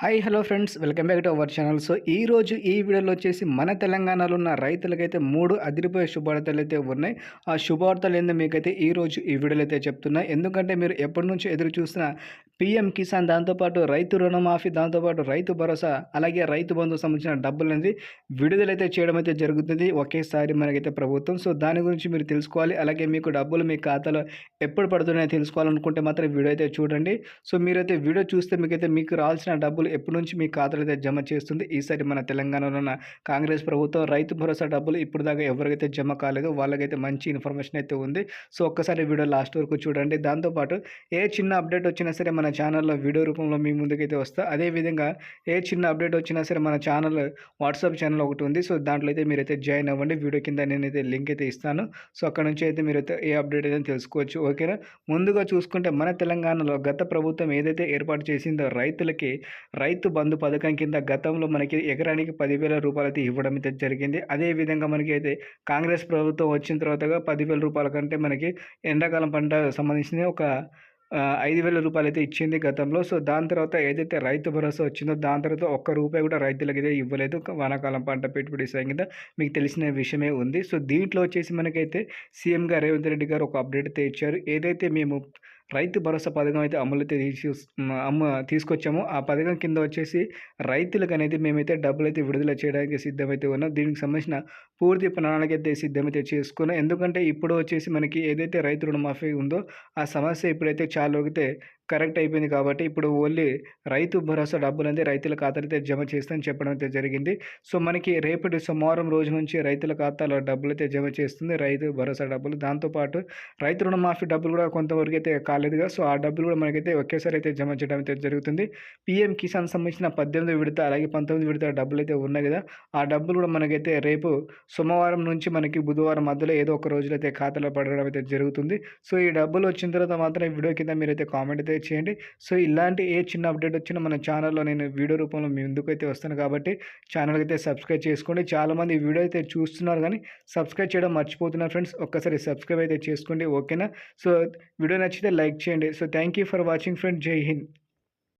Hi hello friends welcome back to our channel so ఈ రోజు ఈ వీడియోలో వచ్చేసి మన తెలంగాణలో ఉన్న రైతులకైతే మూడు అదిరిపోయే శుభార్తలు అయితే ఉన్నాయి. ఆ శుభార్తలు ఏందో మీకైతే ఈ రోజు ఈ వీడియోలో అయితే చెప్తున్నా. ఎందుకంటే మీరు ఎప్పటి నుంచి ఎదురు చూసిన పిఎం కిసాన్ దాంతోపాటు రైతు రుణమాఫీ దాంతోపాటు రైతు భరోసా అలాగే రైతు బంధుకు సంబంధించిన డబ్బులు అనేది విడుదలైతే చేయడం అయితే జరుగుతుంది. ఒకేసారి మనకైతే ప్రభుత్వం. సో దాని గురించి మీరు తెలుసుకోవాలి. అలాగే మీకు డబ్బులు మీ ఖాతాలో ఎప్పుడు పడుతున్నాయో తెలుసుకోవాలనుకుంటే మాత్రం వీడియో అయితే చూడండి. సో మీరైతే వీడియో చూస్తే మీకైతే మీకు రావాల్సిన డబ్బులు ఎప్పటి నుంచి మీ ఖాతాలో జమ చేస్తుంది? ఈసారి మన తెలంగాణలో ఉన్న కాంగ్రెస్ ప్రభుత్వం రైతు భరోసా డబ్బులు ఇప్పుడు దాకా ఎవరికైతే జమ కాలేదో వాళ్ళకైతే మంచి ఇన్ఫర్మేషన్ అయితే ఉంది. సో ఒక్కసారి వీడియో లాస్ట్ వరకు చూడండి. దాంతోపాటు ఏ చిన్న అప్డేట్ వచ్చినా సరే మన ఛానల్లో వీడియో రూపంలో మీ ముందుకైతే వస్తా. అదేవిధంగా ఏ చిన్న అప్డేట్ వచ్చినా సరే మన ఛానల్ వాట్సాప్ ఛానల్ ఒకటి ఉంది. సో దాంట్లో అయితే మీరైతే జాయిన్ అవ్వండి. వీడియో కింద నేనైతే లింక్ అయితే ఇస్తాను. సో అక్కడ నుంచి అయితే మీరైతే ఏ అప్డేట్ అయితే తెలుసుకోవచ్చు. ఓకేనా? ముందుగా చూసుకుంటే మన తెలంగాణలో గత ప్రభుత్వం ఏదైతే ఏర్పాటు చేసిందో రైతులకి రైతు బంధు పథకం కింద గతంలో మనకి ఎకరానికి పదివేల రూపాయలు అయితే ఇవ్వడం అయితే జరిగింది. అదేవిధంగా మనకి అయితే కాంగ్రెస్ ప్రభుత్వం వచ్చిన తర్వాతగా పదివేల రూపాయల కంటే మనకి ఎండాకాలం పంట సంబంధించిన ఒక ఐదు వేల రూపాయలు అయితే ఇచ్చింది గతంలో. సో దాని తర్వాత ఏదైతే రైతు భరోసా వచ్చిందో దాని తర్వాత ఒక్క రూపాయి కూడా రైతులకు అయితే ఇవ్వలేదు వానాకాలం పంట పెట్టుబడి సాయం కింద మీకు తెలిసిన విషయమే ఉంది. సో దీంట్లో వచ్చేసి మనకైతే సీఎంగా రేవంత్ రెడ్డి గారు ఒక అప్డేట్ అయితే ఇచ్చారు ఏదైతే మేము రైతు భరోసా పథకం అయితే అమలు అయితే తీసు అమ్మ తీసుకొచ్చాము. ఆ పథకం కింద వచ్చేసి రైతులకు అనేది మేమైతే డబ్బులు అయితే విడుదల చేయడానికి సిద్ధమైతే ఉన్నాం. దీనికి సంబంధించిన పూర్తి ప్రణాళిక అయితే సిద్ధమైతే చేసుకున్నాం. ఎందుకంటే ఇప్పుడు వచ్చేసి మనకి ఏదైతే రైతు రుణమాఫీ ఉందో ఆ సమస్య ఇప్పుడైతే చాలా వరకైతే కరెక్ట్ అయిపోయింది కాబట్టి ఇప్పుడు ఓన్లీ రైతు భరోసా డబ్బులు అనేది రైతుల ఖాతాలైతే జమ చేస్తామని చెప్పడం అయితే జరిగింది. సో మనకి రేపటి సోమవారం రోజు నుంచి రైతుల ఖాతాలో డబ్బులు అయితే జమ చేస్తుంది. రైతు భరోసా డబ్బులు. దాంతోపాటు రైతు రుణమాఫీ డబ్బులు కూడా కొంతవరకు అయితే కాలేదుగా. సో ఆ డబ్బులు కూడా మనకైతే ఒకేసారి అయితే జమ చేయడం అయితే జరుగుతుంది. పిఎం కిసాన్ సంబంధించిన పద్దెనిమిది విడత అలాగే పంతొమ్మిది విడత డబ్బులు అయితే ఉన్నాయి కదా. ఆ డబ్బులు కూడా మనకైతే రేపు సోమవారం నుంచి మనకి బుధవారం మధ్యలో ఏదో ఒక రోజులైతే ఖాతాలో పడడం అయితే జరుగుతుంది. సో ఈ డబ్బులు వచ్చిన తర్వాత మాత్రం ఈ వీడియో కింద మీరైతే కామెంట్ అయితే చేయండి. సో ఇలాంటి ఏ చిన్న అప్డేట్ వచ్చినా మన ఛానల్లో నేను వీడియో రూపంలో మీ ముందుకు అయితే వస్తాను కాబట్టి ఛానల్కి అయితే సబ్స్క్రైబ్ చేసుకోండి. చాలామంది వీడియో అయితే చూస్తున్నారు కానీ సబ్స్క్రైబ్ చేయడం మర్చిపోతున్నారు ఫ్రెండ్స్. ఒక్కసారి సబ్స్క్రైబ్ అయితే చేసుకోండి. ఓకేనా? సో వీడియో నచ్చితే లైక్ చేయండి. So thank you for watching friend Jai Hind.